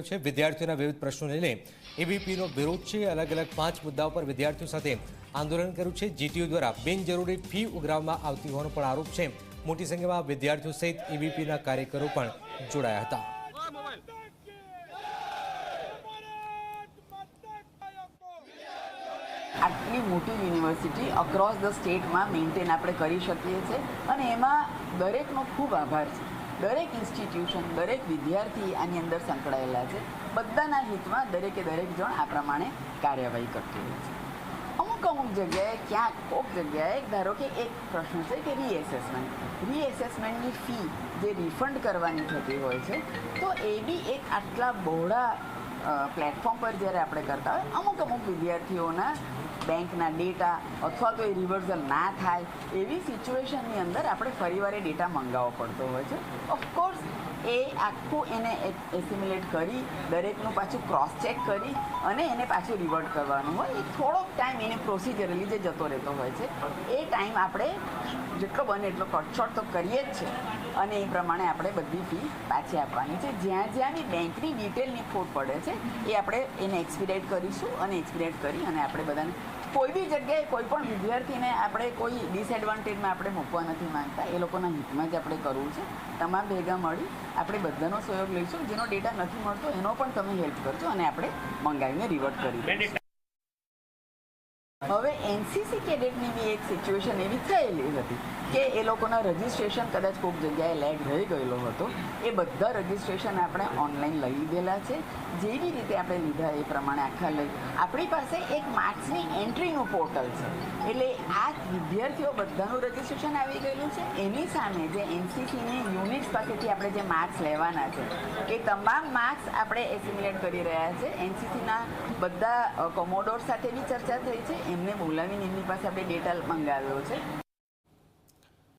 કર્યો છે. વિદ્યાર્થીઓના વિવિધ પ્રશ્નો લઈને એબીપીનો વિરોધ છે. અલગ અલગ પાંચ મુદ્દાઓ પર વિદ્યાર્થીઓ સાથે આંદોલન કર્યું છે. જીટીયુ દ્વારા બિનજરૂરી ફી ઉઘરાવવામાં આવતી હોવાનો પણ આરોપ છે. મોટી સંખ્યામાં વિદ્યાર્થીઓ સહિત એબીપીના કાર્યકરો પણ જોડાયા હતા. આટલી મોટી યુનિવર્સિટી અક્રોસ ધ સ્ટેટમાં મેન્ટેન આપણે કરી શકીએ છીએ. અને એમાં દરેકનો ખૂબ આભાર છે. દરેક ઇન્સ્ટિટ્યુશન દરેક વિદ્યાર્થી આની અંદર સંકળાયેલા છે. બધાના હિતમાં દરેકે દરેક જણ આ પ્રમાણે કાર્યવાહી કરતી હોય છે. અમુક અમુક જગ્યાએ, ક્યાંક કોક જગ્યાએ, ધારો કે એક પ્રશ્ન છે કે રીએસેસમેન્ટ રીએસેસમેન્ટની ફી જે રિફંડ કરવાની થતી હોય છે, તો એ બી એક આટલા બહોળા પ્લેટફોર્મ પર જ્યારે આપણે કરતા હોય, અમુક અમુક વિદ્યાર્થીઓના બેંકના ડેટા અથવા તો એ રિવર્સલ ના થાય, એવી સિચ્યુએશનની અંદર આપણે ફરીવાર એ ડેટા મંગાવવો પડતો હોય છે. ઓફકોર્સ એ આખું એને એસિમ્યુલેટ કરી, દરેકનું પાછું ક્રોસ ચેક કરી અને એને પાછું રિવર્ટ કરવાનું હોય. એ થોડોક ટાઈમ એને પ્રોસિજરલી જે જતો રહેતો હોય છે, એ ટાઈમ આપણે જેટલો બને એટલો કટછોટ તો કરીએ જ છે અને એ પ્રમાણે આપણે બધી ફી પાછી આપવાની છે. જ્યાં જ્યાંની બેંકની ડિટેલની ખોટ પડે છે એ આપણે એને એક્સપિરેટ કરીશું અને એક્સપિરેટ કરી અને આપણે બધાને કોઈ બી જગ્યાએ કોઈ પણ વિદ્યાર્થીને આપણે કોઈ ડિસએડવાન્ટેજમાં આપણે મૂકવા નથી માંગતા. એ લોકોના હિતમાં જ આપણે કરવું છે. તમામ ભેગા મળી આપણે બધાનો સહયોગ લઈશું. જેનો ડેટા નથી મળતો, એનો પણ તમે હેલ્પ કરજો અને આપણે મંગાવીને રિવર્ટ કરી હવે એનસીસી કેડેટની બી એક સિચ્યુએશન એવી થયેલી હતી કે એ લોકોના રજિસ્ટ્રેશન કદાચ કોઈક જગ્યાએ લેગ રહી ગયેલો હતો. એ બધા રજિસ્ટ્રેશન આપણે ઓનલાઈન લઈ લીધેલા છે. જેવી રીતે આપણે લીધા એ પ્રમાણે આખા લઈ આપણી પાસે એક માર્ક્સની એન્ટ્રીનું પોર્ટલ છે. એટલે આ વિદ્યાર્થીઓ બધાનું રજિસ્ટ્રેશન આવી ગયેલું છે. એની સામે જે એનસીસીની યુનિટ્સ પાસેથી આપણે જે માર્ક્સ લેવાના છે, એ તમામ માર્ક્સ આપણે એસિમ્યુલેટ કરી રહ્યા છે. એનસીસીના બધા કોમોડોર સાથે બી ચર્ચા થઈ છે. એમને બોલાવીને એમની પાસે આપણે ડેટા મંગાવ્યો છે.